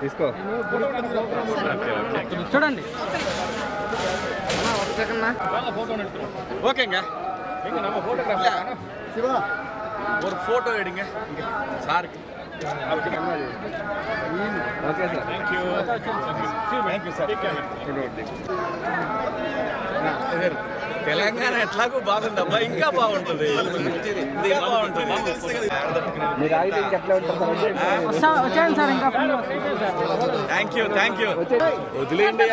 తీసుకో చూడండి ஓகேங்க சிவா ஒரு ஃபோட்டோ எடுங்க இங்க சாருக்கு okay sir thank you thank you sir Telangana ఎట్లాగో బాగుందమ్మా ఇంకా బాగుంటుంది. థ్యాంక్ యూ థ్యాంక్ యూ వదిలేండి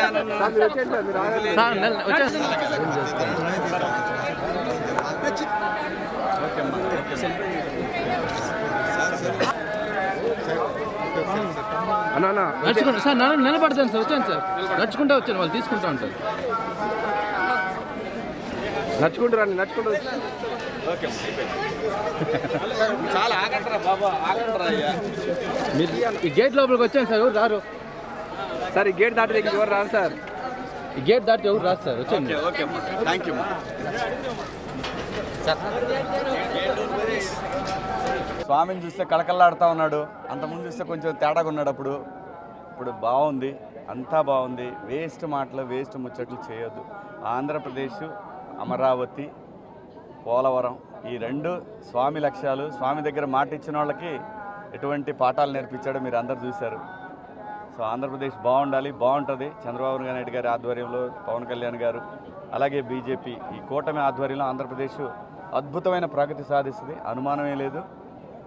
నడుచుకుంటా సార్ నన్ను నిలబడతాను సార్ వచ్చాను సార్. నడుచుకుంటా వచ్చాను వాళ్ళు తీసుకుంటా ఉంటారు. నడుచుకుంటూ రండి నడుచుకుంటూ. ఓకే చాలా ఆగంటారా బాబా ఆగంటారా అయ్యా. మీరు ఈ గేట్ లోపలికి వచ్చాను సార్ ఎవరు రారు? సార్ ఈ గేట్ దాటి ఎవరు రాదు సార్? ఈ గేట్ దాటి ఎవరు రాదు సార్ వచ్చాను ఓకే ఓకే థ్యాంక్ యూ స్వామిని చూస్తే కళకళలాడుతూ ఉన్నాడు. అంతకుముందు చూస్తే కొంచెం తేడాగా ఉన్నాడు అప్పుడు. ఇప్పుడు బాగుంది అంతా బాగుంది. వేస్ట్ మాటలు వేస్ట్ ముచ్చట్లు చేయొద్దు. ఆంధ్రప్రదేశ్ అమరావతి పోలవరం ఈ రెండు స్వామి లక్ష్యాలు స్వామి దగ్గర మాట ఇచ్చిన వాళ్ళకి ఎటువంటి పాఠాలు నేర్పించాడో మీరు అందరు చూశారు. సో ఆంధ్రప్రదేశ్ బాగుండాలి బాగుంటుంది. చంద్రబాబు నాయుడు గారి ఆధ్వర్యంలో పవన్ కళ్యాణ్ గారు అలాగే బీజేపీ ఈ కూటమి ఆధ్వర్యంలో ఆంధ్రప్రదేశ్ అద్భుతమైన ప్రగతి సాధిస్తుంది. అనుమానమే లేదు.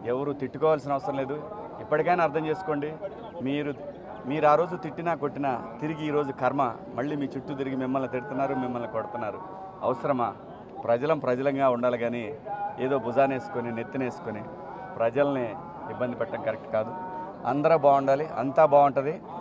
ఎవరు తిట్టుకోవాల్సిన అవసరం లేదు. ఇప్పటికైనా అర్థం చేసుకోండి. మీరు మీరు ఆ రోజు తిట్టినా కొట్టినా తిరిగి ఈరోజు కర్మ. మళ్ళీ మీ చుట్టూ తిరిగి మిమ్మల్ని తిడుతున్నారు మిమ్మల్ని కొడుతున్నారు. అవసరమా? ప్రజలం ప్రజలంగా ఉండాలి కానీ ఏదో భుజానేసుకొని నెత్తినేసుకొని ప్రజల్ని ఇబ్బంది పెట్టడం కరెక్ట్ కాదు. అందరూ బాగుండాలి అంతా బాగుంటుంది.